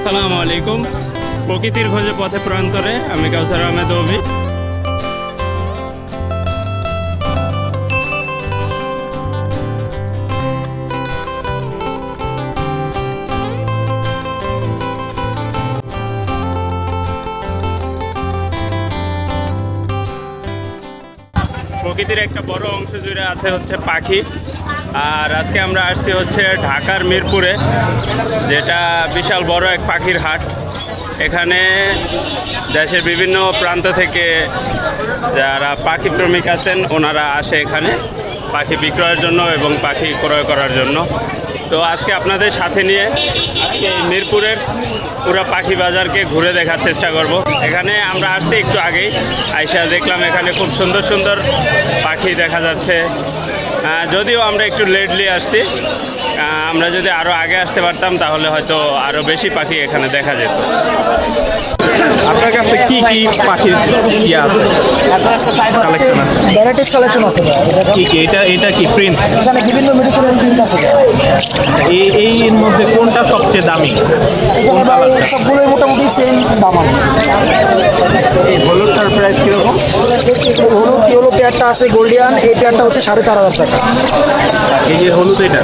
আসসালামু আলাইকুম। প্রকৃতির খোঁজে পথে প্রান্তরে আমি কাউসার আহমেদ অভি। প্রকৃতির একটা বড় অংশ জুড়ে আছে হচ্ছে পাখি। আর আজকে আমরা আসছি হচ্ছে ঢাকার মিরপুরে, যেটা বিশাল বড় এক পাখির হাট। এখানে দেশের বিভিন্ন প্রান্ত থেকে যারা পাখি প্রেমিক আছেন, ওনারা আসে এখানে পাখি বিক্রয়ের জন্য এবং পাখি ক্রয় করার জন্য। তো আজকে আপনাদের সাথে নিয়ে আজকে মিরপুরের পুরো পাখি বাজারকে ঘুরে দেখার চেষ্টা করব। এখানে আমরা আসছি একটু আগেই, আইসা দেখলাম এখানে খুব সুন্দর সুন্দর পাখি দেখা যাচ্ছে। যদিও আমরা একটু লেটলি আসছি আমরা যদি আরও আগে আসতে পারতাম তাহলে হয়তো আরও বেশি পাখি এখানে দেখা যেত। আপনার কাছে কি কি পাখির ইয়ে আছে? কালেকশন আছে। ভ্যারাইটিস কালেকশন আছে এটা কি কি? এটা এটা কি প্রিন্ট এখানে বিভিন্ন মেডিকেল প্রিন্ট আছে এই এই এর মধ্যে কোনটা সবচেয়ে দামি? সবগুলোই মোটামুটি সেম দাম আছে। এই হলুদটার প্রাইস কীরকম? হলুদ ইয়েলো পেয়ারটা আছে গোল্ডিয়ান এই পেয়ারটা হচ্ছে সাড়ে চার হাজার টাকা। এই যে হলুদ এটা?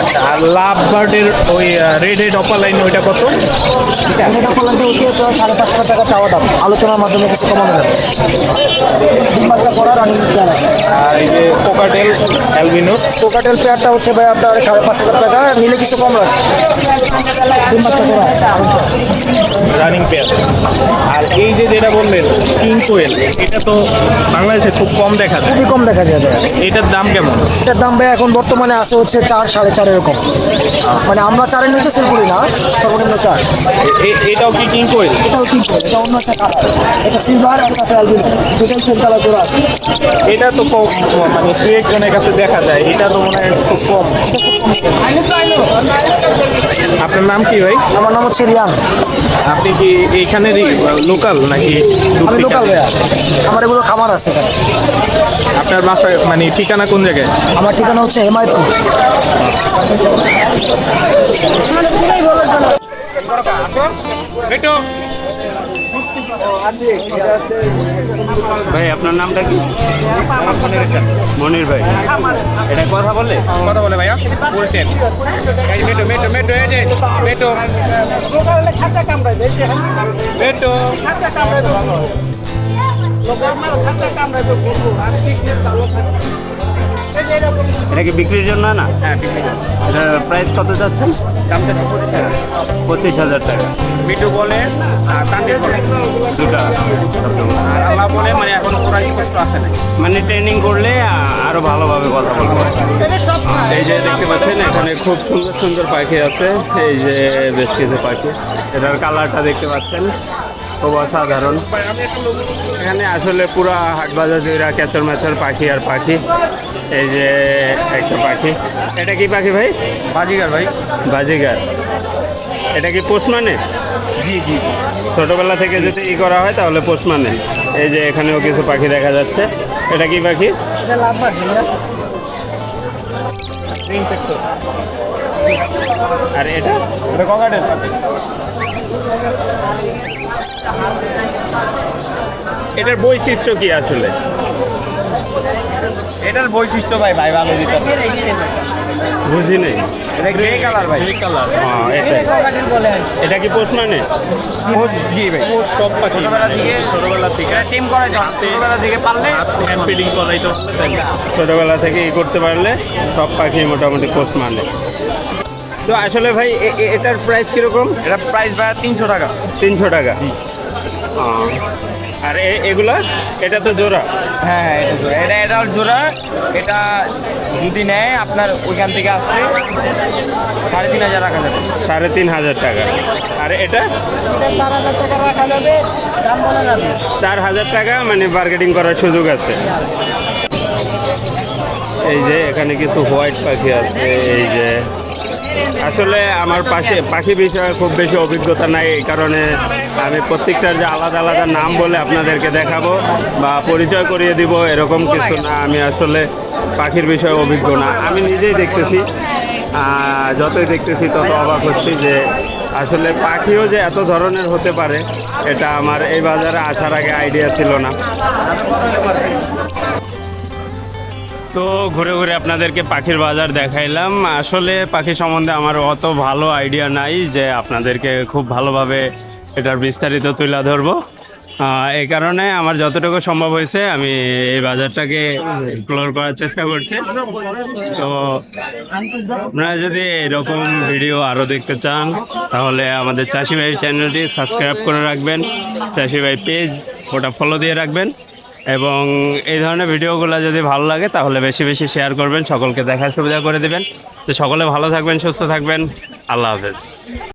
আচ্ছা আর লাভ বার্ডের ওই রেড হেড অপার লাইন ওইটা কত? এটা ফলাতে হচ্ছে সাড়ে পাঁচ হাজার টাকা চাওয়া দাম। আলোচনার মাধ্যমে কিছু কমানো যাবে করার আর এই যে কোকাটেল অ্যালবিনো কোকাটেল পেয়ারটা হচ্ছে ভাই আপনার সাড়ে পাঁচ হাজার টাকা নিলে কিছু কম রাখবে রানিং পেয়ার এই যে যেটা বললেন কিং কোয়েল এটা তো বাংলাদেশে খুব কম দেখা যায়। খুবই কম দেখা যায়। এটার দাম কেমন? এটার দাম ভাই এখন বর্তমানে আছে হচ্ছে চার সাড়ে চার এরকম। মানে আমরা চারের নিচে সেল করি না সর্বনিম্ন চার। এটাও কি কিং কোয়েল এটাও কি এটা অন্য একটা কালার এটা সিলভার আর এটা অ্যালবিনো দুটাই সেল কালার করা আছে। এটা তো কম মানে দু একজনের কাছে দেখা যায় এটা তো মনে হয় খুব কম। আপনার নাম কি ভাই? আমার নাম হচ্ছে রিয়ান। আপনি কি এইখানেরই লোকাল নাকি আমি লোকাল ভাইয়া। আমার এগুলো খামার আছে এখানে। আপনার বাসায় মানে ঠিকানা কোন জায়গায়? আমার ঠিকানা হচ্ছে হেমায়তপুর। ভাই আপনার নামটা কি? মনির ভাই। এটা কথা বললে কথা বলে ভাইয়া। Full ten. মেটো মেটো মেটো এই যে মেটো। মেটো। এটা কি বিক্রির জন্য না? হ্যাঁ বিক্রি করো। প্রাইস কত যাচ্ছেন দাম চাচ্ছে পঁচিশ টাকা পঁচিশ হাজার টাকা। মিটু বলে আর বলে। আল্লাহ বলে মানে এখন পুরো স্পষ্ট আসে না মানে ট্রেনিং করলে আরও ভালোভাবে কথা বলব এই যে দেখতে পাচ্ছেন এখানে খুব সুন্দর সুন্দর পাখি আছে। এই যে বেশ কিছু পাখি। এটার কালারটা দেখতে পাচ্ছেন খুব অসাধারণ। এখানে আসলে পুরো হাট বাজার জুড়ে ক্যাচর ম্যাচর পাখি আর পাখি। এই যে একটা পাখি। এটা কি পাখি ভাই? বাজিগার ভাই। বাজিগার। এটা কি পোষ মানে জি জি। ছোটবেলা থেকে যদি ই করা হয় তাহলে পোষ মানে এই যে এখানেও কিছু পাখি দেখা যাচ্ছে। এটা কি পাখি? আর এটা? এটার বৈশিষ্ট্য কি আসলে? এটার বৈশিষ্ট্য ভাই ভাই ভালো দিতে বুঝি নেই এটা গ্রে কালার ভাই। গ্রে কালার হ্যাঁ, এটাই। এটা কি পোষ মানে? জি ভাই। সব পাখি। ছোটবেলা থেকে ছোটবেলা থেকে টিম করাই ছোটবেলা থেকে পারলে ফিলিং করাই তো। ছোটবেলা থেকে ই করতে পারলে সব পাখি মোটামুটি পোষ মানে। তো আসলে ভাই এটার প্রাইস কীরকম? এটা প্রাইস ভাই তিনশো টাকা। তিনশো টাকা। আর এগুলা এটা তো জোড়া। হ্যাঁ হ্যাঁ এটা জোড়া। এটা এটা জোড়া। এটা যদি নেয় আপনার ওইখান থেকে আসলে সাড়ে তিন হাজার রাখা যাবে। সাড়ে তিন হাজার টাকা। আর এটা? চার হাজার টাকা মানে বার্গেটিং করার সুযোগ আছে। এই যে এখানে কিছু হোয়াইট পাখি আছে এই যে আসলে আমার পাশে পাখি বিষয়ে খুব বেশি অভিজ্ঞতা নাই, এই কারণে আমি প্রত্যেকটার যে আলাদা আলাদা নাম বলে আপনাদেরকে দেখাবো বা পরিচয় করিয়ে দিব, এরকম কিছু না, আমি আসলে পাখির বিষয়ে অভিজ্ঞ না। আমি নিজেই দেখতেছি যতই দেখতেছি তত অবাক হচ্ছি যে আসলে পাখিও যে এত ধরনের হতে পারে, এটা আমার এই বাজারে আসার আগে আইডিয়া ছিল না। তো ঘুরে ঘুরে আপনাদেরকে পাখির বাজার দেখাইলাম। আসলে পাখি সম্বন্ধে আমার অত ভালো আইডিয়া নাই যে আপনাদেরকে খুব ভালোভাবে এটার বিস্তারিত তুলে ধরবো। এই কারণে আমার যতটুকু সম্ভব হয়েছে আমি এই বাজারটাকে এক্সপ্লোর করার চেষ্টা করছি। তো আপনারা যদি এরকম ভিডিও আরও দেখতে চান, তাহলে আমাদের চাষি ভাই চ্যানেলটি সাবস্ক্রাইব করে রাখবেন। চাষি ভাই পেজ ওটা ফলো দিয়ে রাখবেন। এবং এই ধরনের ভিডিওগুলো যদি ভালো লাগে, তাহলে বেশি বেশি শেয়ার করবেন, সকলকে দেখার সুবিধা করে দেবেন। তো সকলে ভালো থাকবেন, সুস্থ থাকবেন। আল্লাহ হাফেজ।